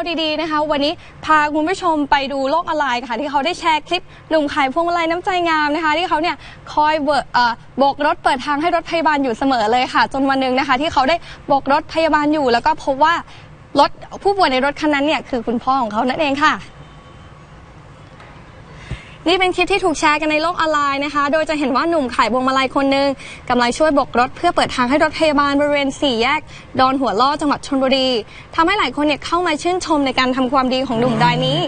าวดีๆนะคะ วันนี้พาคุณผู้ชมไปดูโลกออนไลน์ค่ะ ที่เขาได้แชร์คลิปหนุ่มขายพวงมาลัยน้ำใจงามนะคะ ที่เขาเนี่ยคอยเบิกเอ่อโบกรถเปิดทางให้รถพยาบาลอยู่เสมอเลยค่ะ จนวันหนึ่งนะคะ ที่เขาได้โบกรถพยาบาลอยู่ แล้วก็พบว่ารถผู้ป่วยในรถคันนั้นเนี่ยคือคุณพ่อของเขานั่นเองค่ะ นี่เป็นคลิปที่ถูกแชร์กันในโลกออนไลน์นะคะ โดยจะเห็นว่าหนุ่มขายพวงมาลัยคนหนึ่งกำลังช่วยโบกรถเพื่อเปิดทางให้รถพยาบาลบริเวณสี่แยก ดอนหัวล่อจังหวัดชลบุรีทำให้หลายคนเนี่ยเข้ามาชื่นชมในการทำความดีของหนุ่มรายนี้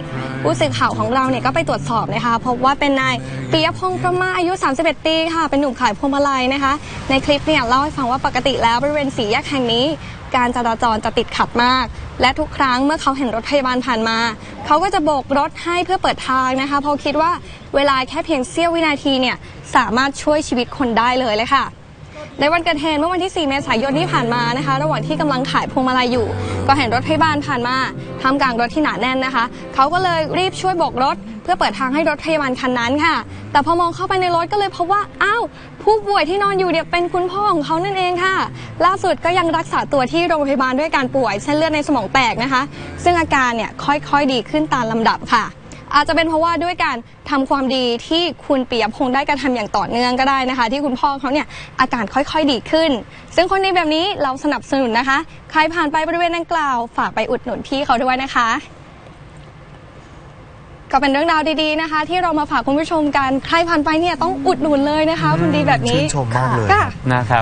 ผู้สื่อข่าวของเราเนี่ยก็ไปตรวจสอบนะคะพบว่าเป็นนายปียพงษ์พระมาอายุ 31 ปีค่ะ เป็นหนุ่มขายพวงมาลัยนะคะ ในคลิปเนี่ยเล่าให้ฟังว่าปกติแล้วบริเวณสี่แยกแห่งนี้ การจราจรจะติดขัดมาก และทุกครั้งเมื่อเขาเห็นรถพยาบาลผ่านมา เขาก็จะโบกรถให้เพื่อเปิดทางนะคะเพราะคิดว่าเวลาแค่เพียงเสี้ยววินาทีเนี่ยสามารถช่วยชีวิตคนได้เลยเลยค่ะ ในวันเกิดเหตุเมื่อวันที่ 4 เมษายนที่ผ่านมานะคะ ระหว่างที่กำลังขายพวงมาลัยอยู่ ก็เห็นรถพยาบาลผ่านมาทำกลางรถที่หนาแน่นนะคะ เขาก็เลยรีบช่วยโบกรถ เพื่อเปิดทางให้รถพยาบาลคันนั้นค่ะ แต่พอมองเข้าไปในรถก็เลยพบว่าอ้าวผู้ป่วยที่นอนอยู่เนี่ยเป็นคุณพ่อของเขานั่นเองค่ะ ล่าสุดก็ยังรักษาตัวที่โรงพยาบาลด้วยการป่วยเส้นเลือดในสมองแตกนะคะ ซึ่งอาการเนี่ยค่อยๆดีขึ้นตามลำดับค่ะ อาจจะเป็นเพราะว่าด้วยการทำความดีที่คุณปียพงษ์ได้กระทำอย่างต่อเนื่องก็ได้นะคะ ที่คุณพ่อเขาเนี่ยอาการค่อยๆดีขึ้น ซึ่งคนดีแบบนี้เราสนับสนุนนะคะ ใครผ่านไปบริเวณดังกล่าว ฝากไปอุดหนุนพี่เขาด้วยนะคะ ก็เป็นเรื่องราวดีๆนะคะ ที่เรามาฝากคุณผู้ชมกันใครผ่านไปเนี่ยต้องอุดหนุนเลยนะคะ คุณดีแบบนี้ชื่นชมมากเลยค่ะนะครับ